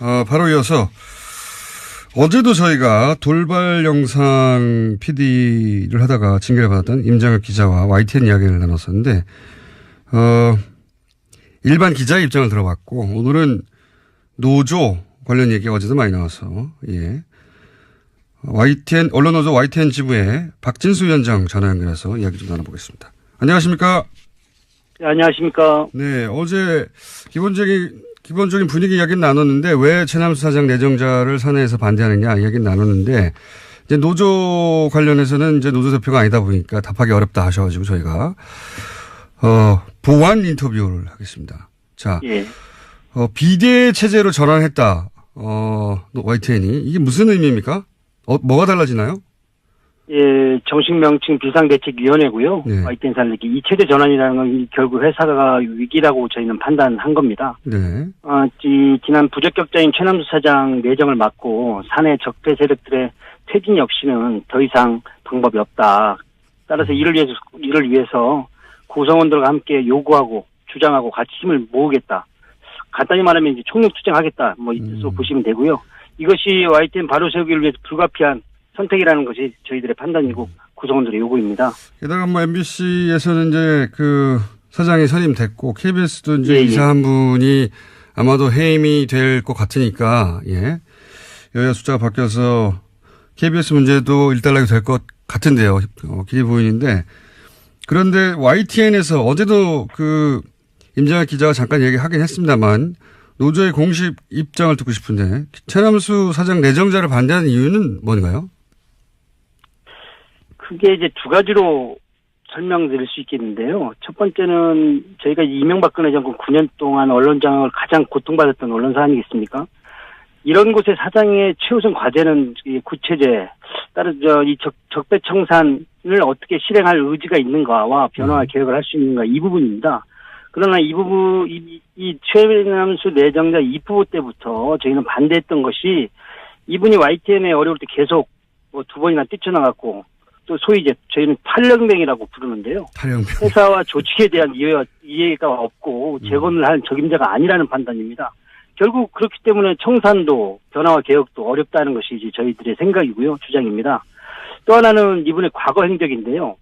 어, 바로 이어서 어제도 저희가 돌발 영상 PD를 하다가 징계를 받았던 임장혁 기자와 YTN 이야기를 나눴었는데, 어, 일반 기자의 입장을 들어봤고, 오늘은 노조 관련 얘기가 어제도 많이 나와서, 예. YTN, 언론노조 YTN 지부의 박진수 위원장 전화 연결해서 이야기 좀 나눠보겠습니다. 안녕하십니까? 네, 안녕하십니까. 네, 어제 기본적인 기본적인 분위기 이야기는 나눴는데 왜 최남수 사장 내정자를 사내에서 반대하느냐 이야기는 나눴는데 이제 노조 관련해서는 이제 노조 대표가 아니다 보니까 답하기 어렵다 하셔가지고 저희가 어 보완 인터뷰를 하겠습니다. 자, 예. 어, 비대 체제로 전환했다. 어 YTN이 이게 무슨 의미입니까? 어, 뭐가 달라지나요? 예, 정식 명칭 비상대책위원회고요. 네. YTN 산업이 이 체제 전환이라는 건 결국 회사가 위기라고 저희는 판단한 겁니다. 네, 어, 지, 지난 부적격자인 최남수 사장 내정을 맡고 사내 적폐 세력들의 퇴진 없이는 더 이상 방법이 없다. 따라서 이를 위해서, 이를 위해서 구성원들과 함께 요구하고 주장하고 같이 힘을 모으겠다. 간단히 말하면 이제 총력 투쟁하겠다. 뭐 이 뜻으로 음. 보시면 되고요. 이것이 YTN 바로 세우기를 위해서 불가피한 선택이라는 것이 저희들의 판단이고 구성원들의 요구입니다. 게다가 뭐 MBC에서는 이제 그 사장이 선임됐고 KBS도 이제 예, 예. 이사 한 분이 아마도 해임이 될 것 같으니까 예 여야 숫자가 바뀌어서 KBS 문제도 일단락이 될 것 같은데요. 어, 길이 보이는데 그런데 YTN에서 어제도 그 임장혁 기자가 잠깐 얘기하긴 했습니다만 노조의 공식 입장을 듣고 싶은데 최남수 사장 내정자를 반대하는 이유는 뭔가요? 크게 이제 두 가지로 설명드릴 수 있겠는데요. 첫 번째는 저희가 이명박근혜 정권 9년 동안 언론장을 가장 고통받았던 언론사 아니겠습니까? 이런 곳의 사장의 최우선 과제는 이 구체제, 따라 저이 적폐청산을 어떻게 실행할 의지가 있는가와 변화와 음. 계획을 할 수 있는가 이 부분입니다. 그러나 이 부분 이, 이 최남수 내정자 입후보 때부터 저희는 반대했던 것이 이분이 YTN에 어려울 때 계속 뭐 두 번이나 뛰쳐나갔고 또 소위 이제 저희는 탈령맹이라고 부르는데요. 타령병. 회사와 조직에 대한 이해가, 이해가 없고 재건을 한 적임자가 아니라는 판단입니다. 결국 그렇기 때문에 청산도 변화와 개혁도 어렵다는 것이 이제 저희들의 생각이고요. 주장입니다. 또 하나는 이분의 과거 행적인데요.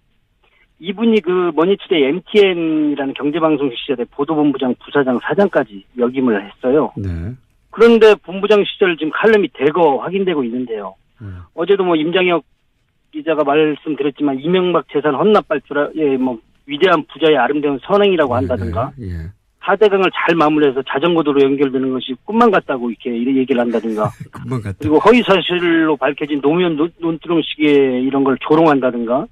이분이 그 머니투데이 MTN이라는 경제방송 시절에 보도본부장, 부사장, 사장까지 역임을 했어요. 네. 그런데 본부장 시절 지금 칼럼이 대거 확인되고 있는데요. 음. 어제도 뭐 임장혁 기자가 말씀드렸지만 이명박 재산 헌납발 주라의 뭐 위대한 부자의 아름다운 선행이라고 한다든가 네, 네. 예. 하대강을 잘 마무리해서 자전거도로 연결되는 것이 꿈만 같다고 이렇게 얘기를 한다든가 금방 갔다. 그리고 허위 사실로 밝혀진 노무현 논- 논두렁식의 이런 걸 조롱한다든가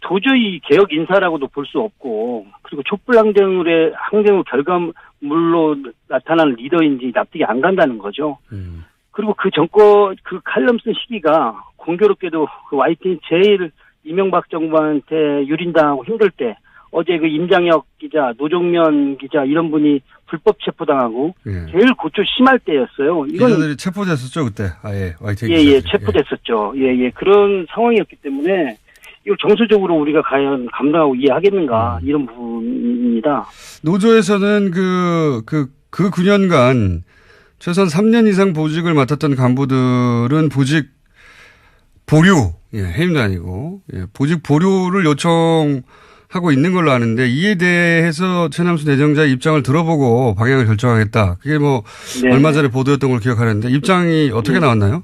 도저히 개혁 인사라고도 볼 수 없고 그리고 촛불 항쟁의 항쟁의 결과물로 나타나는 리더인지 납득이 안 간다는 거죠. 음. 그리고 그 정권 그 칼럼 쓴 시기가 공교롭게도 그 YTN 제일 이명박 정부한테 유린당하고 힘들 때 어제 그 임장혁 기자, 노종면 기자 이런 분이 불법 체포당하고 예. 제일 고초 심할 때였어요. 이건 기자들이 체포됐었죠 그때 아예 YTN 예예. 체포됐었죠. 예예 그런 상황이었기 때문에 이거 정서적으로 우리가 과연 감당하고 이해하겠는가 음. 이런 부분입니다. 노조에서는 그, 그, 그 9년간 최소한 3년 이상 보직을 맡았던 간부들은 보직 보류, 예, 해임도 아니고, 예, 보직 보류를 요청하고 있는 걸로 아는데, 이에 대해서 최남수 내정자의 입장을 들어보고 방향을 결정하겠다. 그게 뭐, 네. 얼마 전에 보도였던 걸 기억하는데, 입장이 어떻게 네. 나왔나요?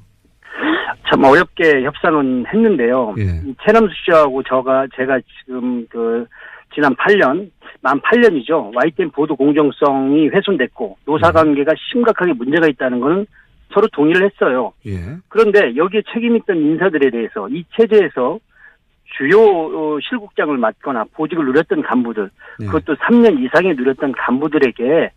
참 어렵게 협상은 했는데요. 예. 이 최남수 씨하고 저가 제가 지금 그 지난 8년 만 8년이죠. YTN 보도 공정성이 훼손됐고 노사 관계가 심각하게 문제가 있다는 거는 서로 동의를 했어요. 예. 그런데 여기에 책임 있던 인사들에 대해서 이 체제에서 주요 어, 실국장을 맡거나 보직을 누렸던 간부들 예. 그것도 3년 이상에 누렸던 간부들에게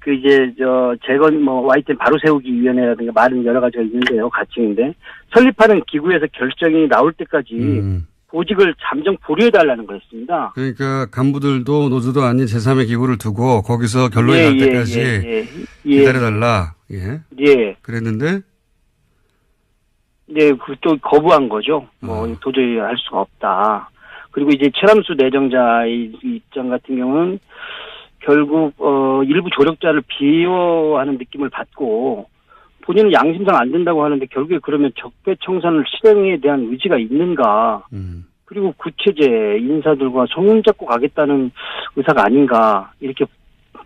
그 이제 저 재건 뭐 YTN 바로 세우기 위원회라든가 말은 여러 가지가 있는데요 가칭인데 설립하는 기구에서 결정이 나올 때까지 음. 보직을 잠정 보류해 달라는 거였습니다. 그러니까 간부들도 노조도 아닌 제3의 기구를 두고 거기서 결론이 예, 날 예, 때까지 예, 예, 예, 기다려달라. 예. 예, 그랬는데, 네, 그또 거부한 거죠. 뭐 어. 도저히 할 수가 없다. 그리고 이제 최람수 내정자의 입장 같은 경우는 결국 어 일부 조력자를 비호하는 느낌을 받고 본인은 양심상 안 된다고 하는데 결국에 그러면 적폐청산을 실행에 대한 의지가 있는가? 음. 그리고 구체제 인사들과 손잡고 가겠다는 의사가 아닌가 이렇게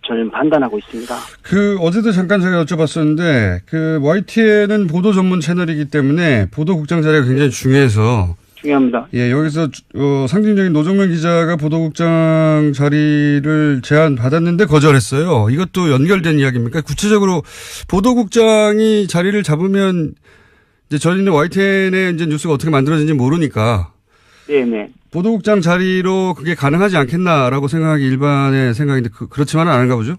저는 판단하고 있습니다. 그 어제도 잠깐 제가 여쭤봤었는데 그 YTN은 보도 전문 채널이기 때문에 보도국장 자리가 굉장히 중요해서 중요합니다. 예 여기서 어, 상징적인 노정면 기자가 보도국장 자리를 제안 받았는데 거절했어요. 이것도 연결된 이야기입니까? 구체적으로 보도국장이 자리를 잡으면 이제 저희는 YTN의 이제 뉴스가 어떻게 만들어지는지 모르니까 네네. 보도국장 자리로 그게 가능하지 않겠나라고 생각하기 일반의 생각인데 그, 그렇지만은 않은가 보죠?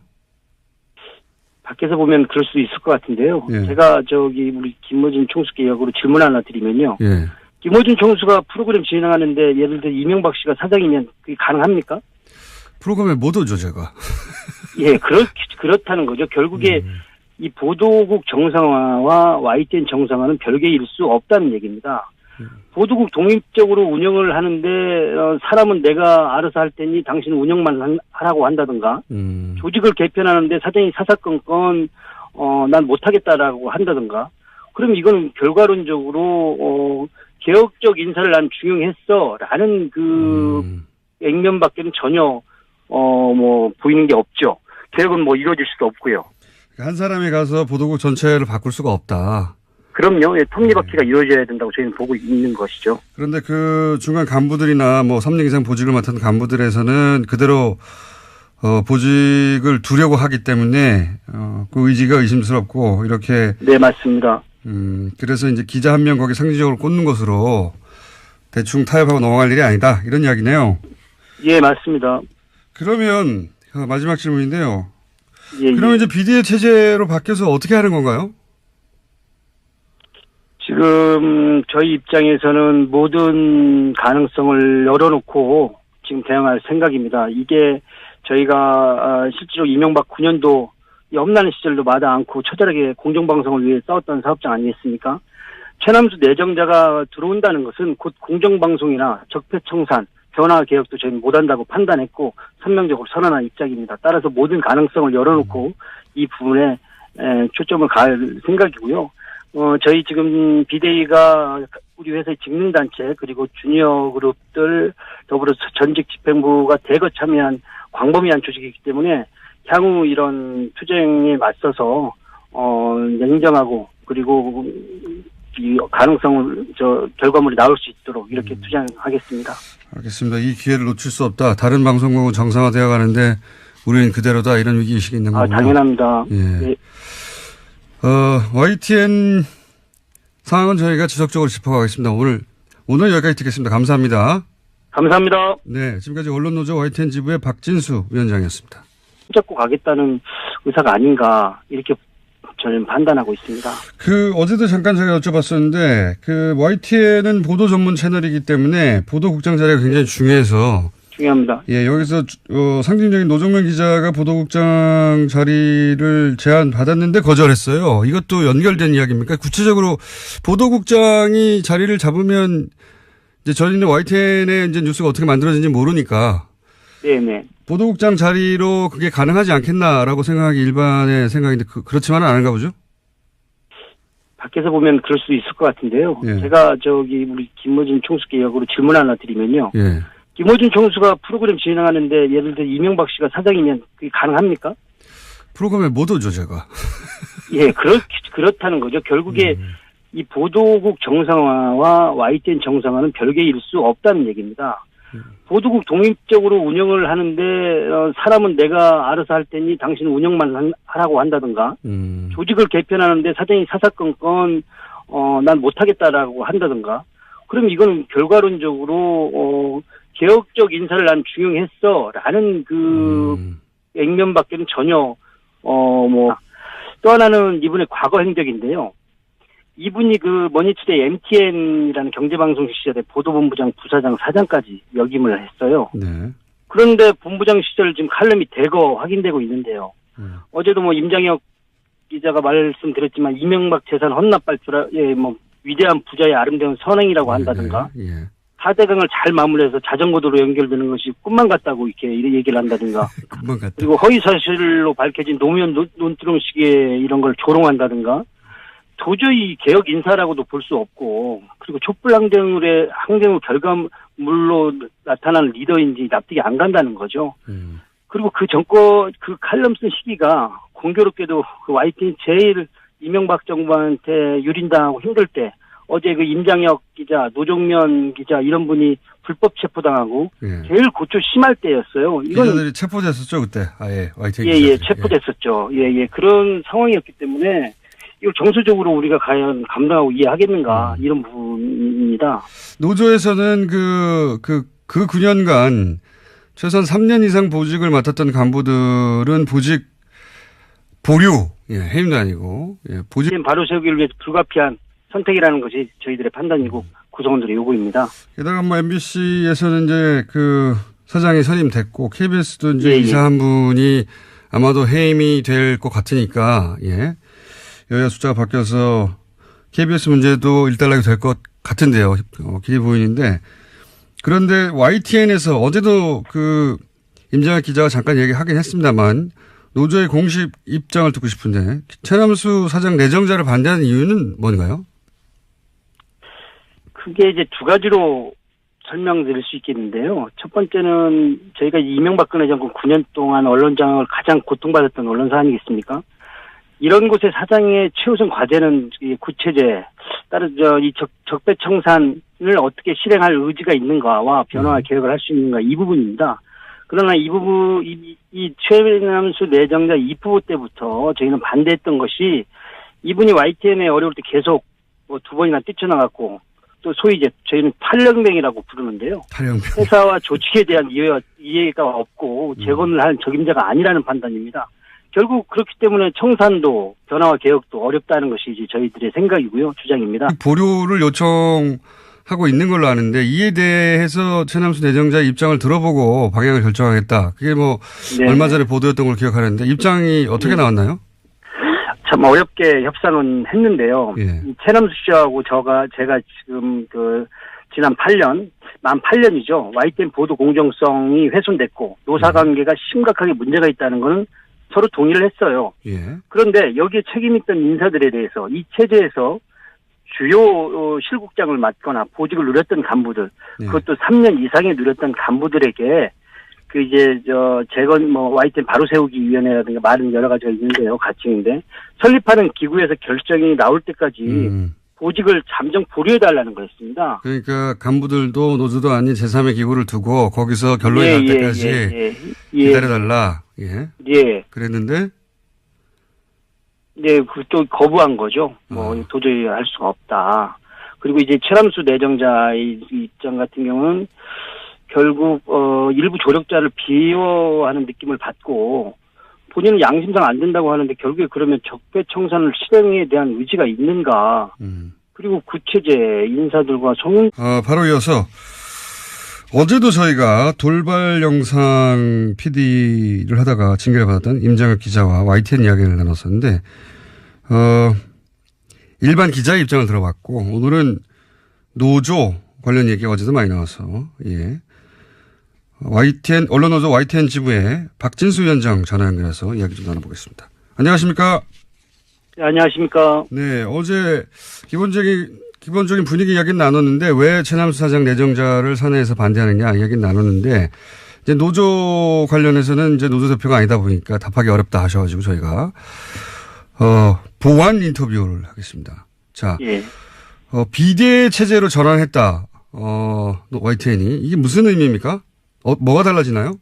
밖에서 보면 그럴 수도 있을 것 같은데요. 예. 제가 저기 우리 김모진 총수께 역으로 질문 하나 드리면요. 예. 김호준 총수가 프로그램 진행하는데 예를 들어 이명박 씨가 사장이면 그게 가능합니까? 프로그램에 못 오죠 제가. 예, 그렇, 그렇다는 거죠. 결국에 이 보도국 정상화와 YTN 정상화는 별개일 수 없다는 얘기입니다. 보도국 독립적으로 운영을 하는데 어, 사람은 내가 알아서 할 테니 당신은 운영만 한- 하라고 한다든가 음. 조직을 개편하는데 사장이 사사건건 어, 난 못하겠다라고 한다든가 그럼 이거는 결과론적으로 어, 개혁적 인사를 난 중용했어 라는 그 음. 액면밖에는 전혀 어 뭐 보이는 게 없죠. 개혁은 뭐 이루어질 수도 없고요. 한 사람이 가서 보도국 전체를 바꿀 수가 없다. 그럼요. 예, 톱니바퀴가 이루어져야 된다고 저희는 보고 있는 것이죠. 그런데 그 중간 간부들이나 뭐 3년 이상 보직을 맡은 간부들에서는 그대로 어, 보직을 두려고 하기 때문에 어, 그 의지가 의심스럽고 이렇게 네, 맞습니다. 음, 그래서 이제 기자 한 명 거기 상징적으로 꽂는 것으로 대충 타협하고 넘어갈 일이 아니다 이런 이야기네요. 예, 맞습니다. 그러면 어, 마지막 질문인데요. 예, 그러면 예. 이제 비대위 체제로 바뀌어서 어떻게 하는 건가요? 지금 저희 입장에서는 모든 가능성을 열어놓고 지금 대응할 생각입니다. 이게 저희가 아, 실제로 이명박 9년도 이 험난한 시절도 마다 않고 처절하게 공정방송을 위해 싸웠던 사업장 아니겠습니까? 최남수 내정자가 들어온다는 것은 곧 공정방송이나 적폐청산, 변화 개혁도 저희는 못한다고 판단했고 선명적으로 선언한 입장입니다. 따라서 모든 가능성을 열어놓고 이 부분에 에, 초점을 갈 생각이고요. 어, 저희 지금 비대위가 우리 회사의 직능단체 그리고 주니어 그룹들 더불어 전직 집행부가 대거 참여한 광범위한 조직이기 때문에 향후 이런 투쟁에 맞서서 어, 냉정하고 그리고 이 가능성을 저 결과물이 나올 수 있도록 이렇게 투쟁하겠습니다. 알겠습니다. 이 기회를 놓칠 수 없다. 다른 방송국은 정상화되어 가는데 우리는 그대로다. 이런 위기 의식이 있는 아 거군요. 당연합니다. 예. 예. 어, YTN 상황은 저희가 지속적으로 짚어가겠습니다. 오늘, 오늘 여기까지 듣겠습니다. 감사합니다. 감사합니다. 네. 지금까지 언론노조 YTN 지부의 박진수 위원장이었습니다. 손잡고 가겠다는 의사가 아닌가 이렇게 저는 판단하고 있습니다. 그, 어제도 잠깐 제가 여쭤봤었는데, 그, YTN은 보도 전문 채널이기 때문에 보도국장 자리가 굉장히 중요해서, 중요합니다. 예, 여기서, 어, 상징적인 노정면 기자가 보도국장 자리를 제안 받았는데 거절했어요. 이것도 연결된 이야기입니까? 구체적으로 보도국장이 자리를 잡으면 이제 저희는 YTN의 이제 뉴스가 어떻게 만들어지는지 모르니까 네네. 보도국장 자리로 그게 가능하지 않겠나라고 생각하기 일반의 생각인데 그, 그렇지만은 않은가 보죠? 밖에서 보면 그럴 수도 있을 것 같은데요. 예. 제가 저기 우리 김모진 총수께 역으로 질문 하나 드리면요. 예. 김모진 총수가 프로그램 진행하는데 예를 들어 이명박 씨가 사장이면 그게 가능합니까? 프로그램에 못 오죠, 제가. 예, 그렇, 그렇다는 거죠. 결국에 음. 이 보도국 정상화와 YTN 정상화는 별개일 수 없다는 얘기입니다. 음. 보도국 독립적으로 운영을 하는데 어, 사람은 내가 알아서 할 테니 당신은 운영만 한- 하라고 한다든가 음. 조직을 개편하는데 사장이 사사건건 어, 난 못하겠다라고 한다든가 그럼 이거는 결과론적으로 어, 개혁적 인사를 난 중용했어라는 그 음. 액면밖에는 전혀 어 뭐 또 하나는 이분의 과거 행적인데요. 이분이 그 머니투데이 MTN이라는 경제방송 시절에 보도본부장, 부사장, 사장까지 역임을 했어요. 네. 그런데 본부장 시절 지금 칼럼이 대거 확인되고 있는데요. 음. 어제도 뭐 임장혁 기자가 말씀드렸지만 이명박 재산 헌납 발표에 뭐 위대한 부자의 아름다운 선행이라고 한다든가 예. 예. 하대강을 잘 마무리해서 자전거도로 연결되는 것이 꿈만 같다고 이렇게 얘기를 한다든가 금방 갔다. 그리고 허위 사실로 밝혀진 노무현 논- 논두렁식의 이런 걸 조롱한다든가 도저히 개혁 인사라고도 볼 수 없고 그리고 촛불 항쟁의 항쟁의 결과물로 나타나는 리더인지 납득이 안 간다는 거죠. 음. 그리고 그 정권 그 칼럼 쓴 시기가 공교롭게도 그 YTN 제일 이명박 정부한테 유린당하고 힘들 때 어제 그 임장혁 기자, 노종면 기자 이런 분이 불법 체포당하고 예. 제일 고초 심할 때였어요. 이건 기자들이 체포됐었죠 그때 아예 YTN 예, 예. 체포됐었죠. 예, 예. 그런 상황이었기 때문에 이걸 정서적으로 우리가 과연 감당하고 이해하겠는가 음. 이런 부분입니다. 노조에서는 그, 그, 그 9년간 최소한 3년 이상 보직을 맡았던 간부들은 보직 보류, 예, 해임도 아니고, 예, 보직, 바로 세우기를 위해서 불가피한 선택이라는 것이 저희들의 판단이고 구성원들의 요구입니다. 게다가 뭐 MBC에서는 이제 그 사장이 선임됐고, KBS도 이제 예, 예. 이사 한 분이 아마도 해임이 될 것 같으니까, 예, 여야 숫자가 바뀌어서 KBS 문제도 일단락이 될 것 같은데요. 어, 기대 보이는데. 그런데 YTN에서 어제도 그 임장혁 기자가 잠깐 얘기하긴 했습니다만 노조의 공식 입장을 듣고 싶은데 최남수 사장 내정자를 반대하는 이유는 뭔가요? 크게 이제 두 가지로 설명드릴 수 있겠는데요. 첫 번째는 저희가 이명박근혜 정권 9년 동안 언론장을 가장 고통받았던 언론사 아니겠습니까? 이런 곳의 사장의 최우선 과제는 이 구체제, 따라 저이 적배 청산을 어떻게 실행할 의지가 있는가와 변화와 음. 계획을 할 수 있는가 이 부분입니다. 그러나 이 부분 이, 이 최남수 내정자 입후보 때부터 저희는 반대했던 것이 이분이 YTN에 어려울 때 계속 뭐 두 번이나 뛰쳐나갔고 또 소위 이제 저희는 탈령맹이라고 부르는데요. 탈영병. 회사와 조직에 대한 이해, 이해가 없고 음. 재건을 할 적임자가 아니라는 판단입니다. 결국 그렇기 때문에 청산도 변화와 개혁도 어렵다는 것이 이제 저희들의 생각이고요. 주장입니다. 보류를 요청하고 있는 걸로 아는데 이에 대해서 최남수 내정자의 입장을 들어보고 방향을 결정하겠다. 그게 뭐 네. 얼마 전에 보도했던 걸 기억하는데 입장이 어떻게 네. 나왔나요? 참 어렵게 협상은 했는데요. 예. 이 최남수 씨하고 저가 제가 지금 그 지난 8년 만 8년이죠. YTN 보도 공정성이 훼손됐고 노사 관계가 심각하게 문제가 있다는 거는 서로 동의를 했어요. 예. 그런데 여기에 책임 있던 인사들에 대해서 이 체제에서 주요 어, 실국장을 맡거나 보직을 누렸던 간부들 네. 그것도 3년 이상에 누렸던 간부들에게 그 이제 저 재건 뭐 YTN 바로 세우기 위원회라든가 말은 여러 가지가 있는데요 가칭인데 설립하는 기구에서 결정이 나올 때까지 음. 보직을 잠정 보류해 달라는 거였습니다. 그러니까 간부들도 노조도 아닌 제3의 기구를 두고 거기서 결론이 예, 날 예, 때까지 예, 예, 예, 기다려달라. 예. 예, 그랬는데 예, 그또 거부한 거죠. 뭐 어. 도저히 할 수가 없다. 그리고 이제 최람수 내정자의 입장 같은 경우는 결국 어 일부 조력자를 비호하는 느낌을 받고 본인은 양심상 안 된다고 하는데 결국에 그러면 적폐청산을 실행에 대한 의지가 있는가? 음. 그리고 구체제 인사들과 성 어, 바로 이어서 어제도 저희가 돌발 영상 PD를 하다가 징계를 받았던 임장혁 기자와 YTN 이야기를 나눴었는데, 어, 일반 기자의 입장을 들어봤고, 오늘은 노조 관련 얘기가 어제도 많이 나와서, 예. YTN, 언론노조 YTN 지부의 박진수 위원장 전화 연결해서 이야기 좀 나눠보겠습니다. 안녕하십니까? 네, 안녕하십니까? 네, 어제 기본적인 기본적인 분위기 이야기는 나눴는데 왜 최남수 사장 내정자를 사내에서 반대하느냐 이야기는 나눴는데 이제 노조 관련해서는 이제 노조 대표가 아니다 보니까 답하기 어렵다 하셔가지고 저희가 어 보완 인터뷰를 하겠습니다. 자, 예. 어, 비대 체제로 전환했다. 어 YTN이 이게 무슨 의미입니까? 어, 뭐가 달라지나요?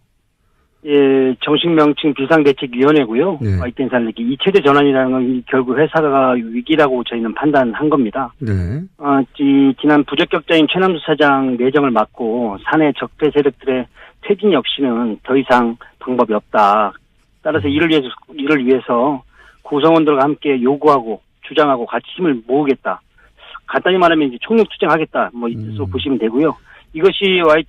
예, 정식 명칭 비상대책위원회고요. 네. 살리기 이 체제 전환이라는 건 이- 결국 회사가 위기라고 저희는 판단한 겁니다. 네, 어, 이, 지난 부적격자인 최남수 사장 내정을 맡고 사내 적폐 세력들의 퇴진 없이는 더 이상 방법이 없다. 따라서 이를 위해서 이를 위해서 구성원들과 함께 요구하고 주장하고 같이 힘을 모으겠다. 간단히 말하면 이제 총력 투쟁하겠다. 뭐 이뜻으로 음. 보시면 되고요. 이것이